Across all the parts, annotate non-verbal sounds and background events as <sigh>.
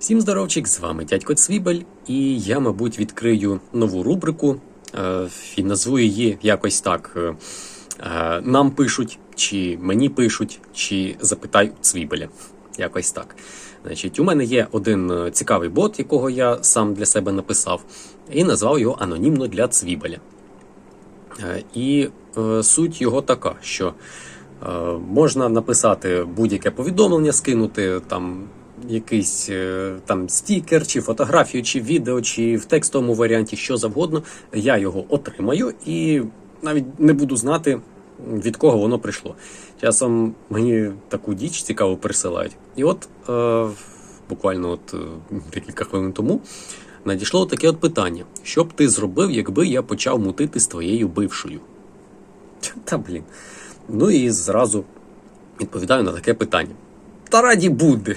Всім здоровчик, з вами дядько Цвібель, і я, мабуть, відкрию нову рубрику е, і назву її якось так: е, е, Нам пишуть, чи мені пишуть, чи запитай у Цвібеля. Якось так. Значить, у мене є один цікавий бот, якого я сам для себе написав, і назвав його анонімно для Цвібеля. І суть його така, що можна написати будь-яке повідомлення, скинути там якийсь е, там стікер, чи фотографію, чи відео, чи в текстовому варіанті, що завгодно. Я його отримаю і навіть не буду знати, від кого воно прийшло. Часом мені таку діч цікаво присилають. І от е, буквально от е, декілька хвилин тому надійшло таке от питання: що б ти зробив, якби я почав мутити з твоєю бившою? <laughs> Та блін. Ну і зразу відповідаю на таке питання. Та раді буде.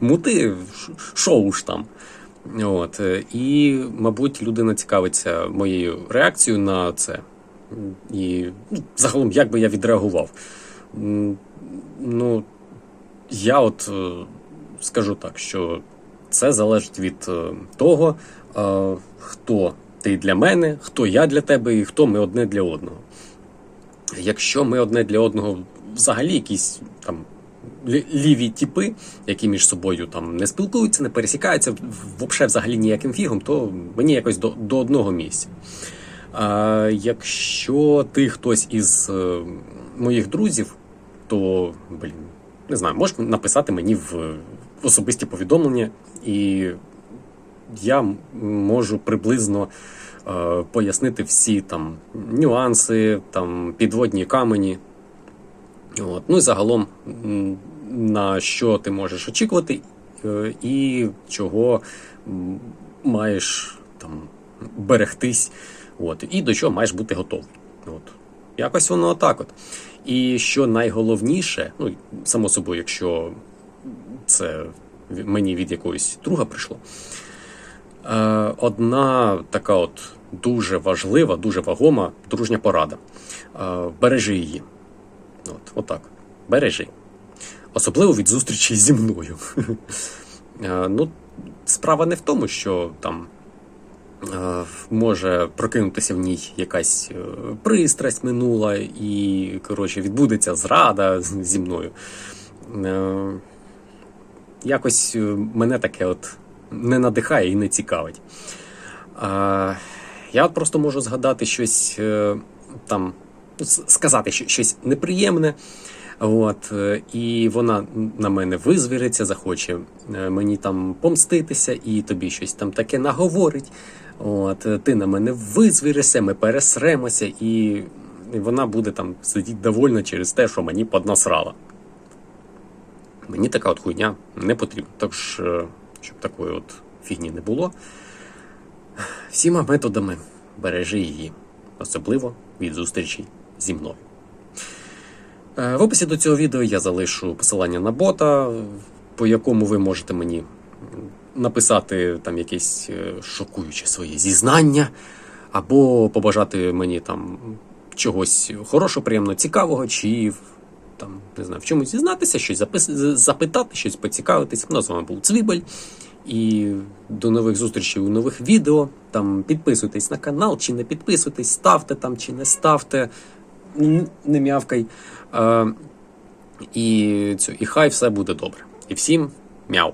Мути ш- шоу ж там. От. е, І, мабуть, людина цікавиться моєю реакцією на це. І ну, загалом, як би я відреагував. Ну, я от е, скажу так, що це залежить від е, того, хто ти для мене, хто я для тебе і хто ми одне для одного. Якщо ми одне для одного взагалі якісь там ліві тіпи, які між собою там не спілкуються, не пересікаються, взагалі ніяким фігом, то мені якось до, до одного місця. А якщо ти хтось із е, моїх друзів, то блін, не знаю, можеш написати мені в особисті повідомлення, і я можу приблизно е, пояснити всі там нюанси, там підводні камені. От. Ну і загалом, на що ти можеш очікувати, е, і чого маєш там берегтись, от, і до чого маєш бути готовий. От. Якось воно отак. От. І що найголовніше, ну, само собою, якщо це мені від якогось друга прийшло. Е, одна така от дуже важлива, дуже вагома дружня порада. Е, бережи її. От, отак. Бережи. Особливо від зустрічі зі мною. <laughs> Е, ну, справа не в тому, що там е, може прокинутися в ній якась е, пристрасть минула, і, коротше, відбудеться зрада <laughs> зі мною. Якось мене таке от не надихає і не цікавить. Я от просто можу згадати щось там, ну, сказати щось неприємне. От, е, і вона на мене визвіриться, захоче е, мені там помститися, і тобі щось там таке наговорить. От, е, ти на мене визвіришся, ми пересремося, і, вона буде там сидіти довольна через те, що мені поднасрала. Мені така от хуйня не потрібна. Тож, е, щоб такої от фігні не було, всіма методами бережи її, особливо від зустрічі зі мною. Е, В описі до цього відео я залишу посилання на бота, по якому ви можете мені написати там якесь е, шокуюче своє зізнання, або побажати мені там чогось хорошого, приємно цікавого, чи там, не знаю, в чомусь зізнатися, щось запис... запитати, щось поцікавитись. Ну, а з вами був Цвібель. І до нових зустрічей у нових відео. Там підписуйтесь на канал, чи не підписуйтесь, ставте там, чи не ставте. Н- Не м'явкай. Е, і, цю, і хай все буде добре. І всім мяу.